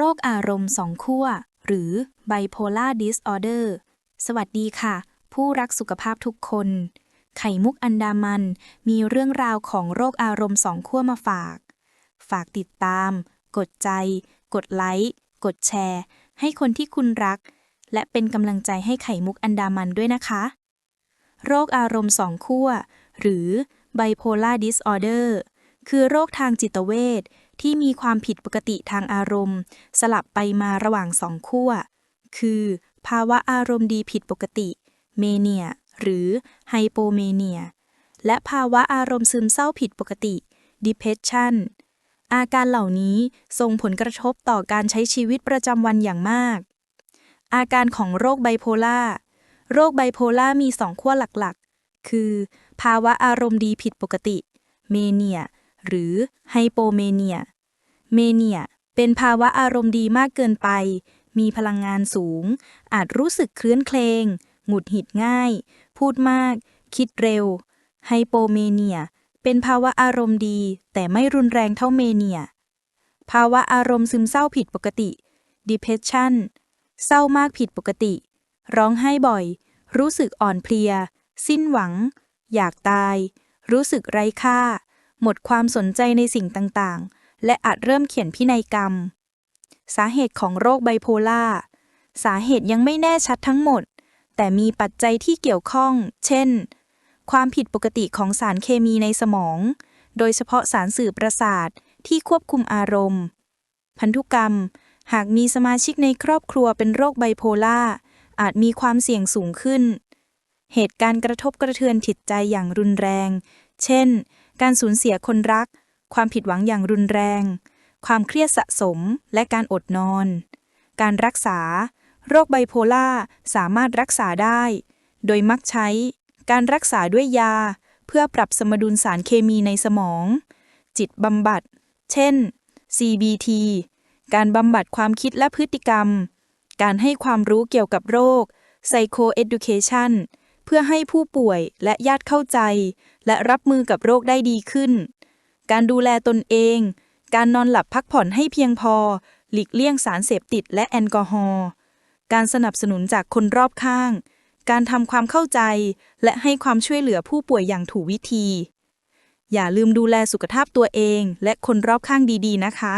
โรคอารมณ์สองขั้ว หรือ bipolar disorder สวัสดีค่ะ ผู้รักสุขภาพทุกคน ไข่มุกอันดามัน มีเรื่องราวของโรคอารมณ์สองขั้วมาฝาก ฝากติดตาม กดใจ กดไลค์ กดแชร์ ให้คนที่คุณรัก และเป็นกำลังใจให้ไข่มุกอันดามันด้วยนะคะ โรคอารมณ์สองขั้ว หรือ bipolar disorder คือโรคทางจิตเวช ที่มีความผิดปกติทางอารมณ์ สลับไปมาระหว่างสองขั้ว คือ ภาวะอารมณ์ดีผิดปกติ เมเนีย หรือไฮโปเมเนีย และภาวะอารมณ์ซึมเศร้าผิดปกติ depression อาการเหล่านี้ส่งผลกระทบต่อการใช้ชีวิตประจำวันอย่างมาก อาการของโรคไบโพล่า โรคไบโพล่ามีสองขั้วหลักๆ คือ ภาวะอารมณ์ดีผิดปกติ เมเนีย หรือไฮโปเมเนีย เมเนียเป็นภาวะอารมณ์ดีมากเกินไป มีพลังงานสูง อาจรู้สึกเคลื่อนเคลง หงุดหงิดง่าย พูดมาก คิดเร็ว ไฮโปเมเนีย เป็นภาวะอารมณ์ดี แต่ไม่รุนแรงเท่าเมเนีย ภาวะอารมณ์ซึมเศร้าผิดปกติ depression เศร้ามากผิดปกติ ร้องไห้บ่อย รู้สึกอ่อนเพลีย สิ้นหวัง อยากตาย รู้สึกไร้ค่า หมดความสนใจในสิ่งต่างๆ และอาจเริ่มเขียนพินัยกรรม สาเหตุของโรคไบโพล่า สาเหตุยังไม่แน่ชัดทั้งหมด แต่มีปัจจัยที่เกี่ยวข้อง เช่น ความผิดปกติของสารเคมีในสมอง โดยเฉพาะสารสื่อประสาทที่ควบคุมอารมณ์ พันธุกรรม หากมีสมาชิกในครอบครัวเป็นโรคไบโพล่า อาจมีความเสี่ยงสูงขึ้น เหตุการณ์กระทบกระเทือนจิตใจอย่างรุนแรง เช่น การสูญเสียคนรัก ความผิดหวังอย่างรุนแรง ความเครียดสะสม และการอดนอน การรักษา โรคไบโพล่าสามารถรักษาได้ โดยมักใช้ การรักษาด้วยยา เพื่อปรับสมดุลสารเคมีในสมอง จิตบำบัด เช่น CBT การบำบัดความคิดและพฤติกรรม การให้ความรู้เกี่ยวกับโรค Psycho Education เพื่อให้ผู้ป่วยและญาติเข้าใจ และรับมือกับโรคได้ดีขึ้น การดูแลตนเอง การนอนหลับพักผ่อนให้เพียงพอ หลีกเลี่ยงสารเสพติดและแอลกอฮอล์การสนับสนุนจากคนรอบข้าง การทำความเข้าใจ และให้ความช่วยเหลือผู้ป่วยอย่างถูกวิธี อย่าลืมดูแลสุขภาพตัวเอง และคนรอบข้างดีๆ นะคะ